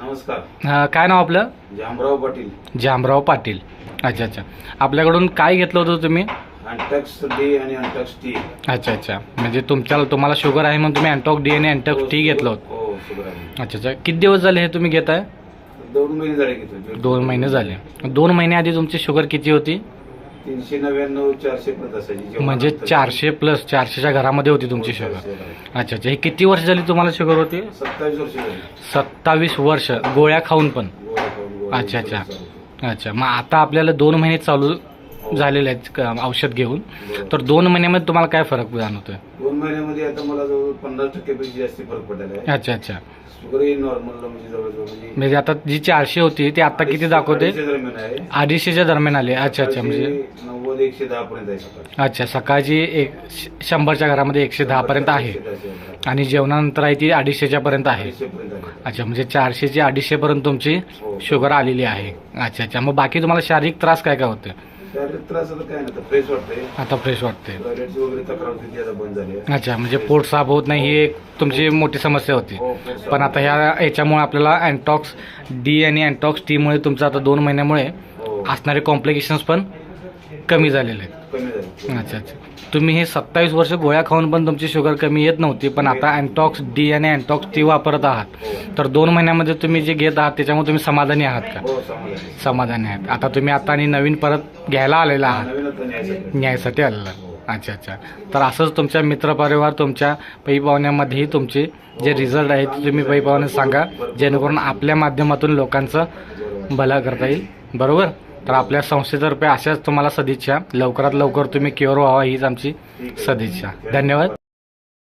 नमस्कार. अं, काय नाव आपलं? जामराव पाटील. जामराव पाटील. अच्छा अच्छा. आपल्याकडून काय घेतलं होतं तुम्ही? अँटॅक्स डी आणि अँटॅक्स टी अच्छा अच्छा. म्हणजे तुमच्या तुम्हाला शुगर आहे म्हणून तुम्ही अँटॉक डी आणि अँटॉक टी घेतलं होतं. हो शुगर आहे. अच्छा अच्छा. किती दिवस झाले हे तुम्ही घेताय? दोन महिने झाले घेतो दोन महिने झाले. दोन महिने आधी तुमची शुगर किती होती? तीनशे नव्याण्णव चारशे पर्यंत असायची जेव्हा म्हणजे नंतर- चारशे प्लस चारशेच्या घरामध्ये होती तुमची शुगर चारशे झाले. अच्छा अच्छा. हे किती वर्ष झाली तुम्हाला शुगर होती? सत्तावीस वर्ष झाली. सत्तावीस वर्ष. गोळ्या खाऊन पण? गोळ्या खाऊन, गोळ्या अच्छा, अच्छा. अच्छा. मग आता आपल्याला दोन महिने चालू झालेले आहेत क- औषध घेऊन. तर दोन महिन्यामध्ये तुम्हाला काय फरक जाणवतोय? दोन महिन्यामध्ये आता मला जवळ पन्नास टक्क्यापेक्षा जास्त फरक पडलेला आहे. अच्छा अच्छा. शुगर नॉर्मल म्हणजे जवळजवळ म्हणजे म्हणजे आता जी चारशे होती ती आता किती दाखवते? अडीचशे दरम्यान आहे. अडीचशेच्या दरम्यान आली. अच्छा अच्छा म्हणजे सकाळची नव्वद एकशे दहा पर्यंत आहे सकाळी अच्छा सकाळची एक श- शंभरच्या घरामध्ये एकशे दहा पर्यंत आहे. आणि जेवणानंतर आहे ती अडीचशेच्या पर्यंत आहे. अडीचशे पर्यंत आहे. अच्छा म्हणजे चारशेची अडीचशे पर्यंत तुमची हो. शुगर आलेली आहे. अच्छा अच्छा. मग बाकी तुम्हाला शारीरिक त्रास काय काय होते त्रास आता काय नाही फ्रेश वाटतंय. आता फ्रेश वाटते टॉयलेटची वगैरे तक्रार होती ती आता बंद झाली आहे. अच्छा म्हणजे पोट साफ होत नाही ही एक तुमची मोठी समस्या होती. हो, पोट साफ पण आता ह्या ह्याच्यामुळे आपल्याला अँटॉक्स डी आणि अँटॉक्स टीमुळे तुमचं आता दोन महिन्यामुळे हो, असणारे कॉम्प्लिकेशन्स पण कमी झालेले आहेत. कमी झाली. अच्छा अच्छा. तुम्ही हे सत्तावीस वर्ष गोळ्या खाऊन पण तुमची शुगर कमी येत नव्हती पण आता अँटॉक्स डी आणि अँटॉक्स टी वापरत आहात. हो. तर दोन महिन्यामध्ये तुम्ही जे घेत आहात त्याच्यामुळे तुम्ही समाधानी आहात का? हो समाधानी. समाधानी आहात. आता तुम्ही आता आणि नवीन परत घ्यायला आलेला आहात. न्यायसाठी. न्यायसाठी आलेला अच्छा अच्छा. तर असंच तुमच्या मित्रपरिवार तुमच्या पै पाहुण्यामध्येही तुमचे जे रिझल्ट आहेत ते तुम्ही पै पाहुणे सांगा जेणेकरून आपल्या माध्यमातून लोकांचं भला करता येईल. बरोबर? तर आपल्या संस्थेतर्फे अशाच तुम्हाला सदिच्छा. लवकरात लवकर तुम्ही क्युअर व्हावा हीच आमची. सदिच्छा. धन्यवाद.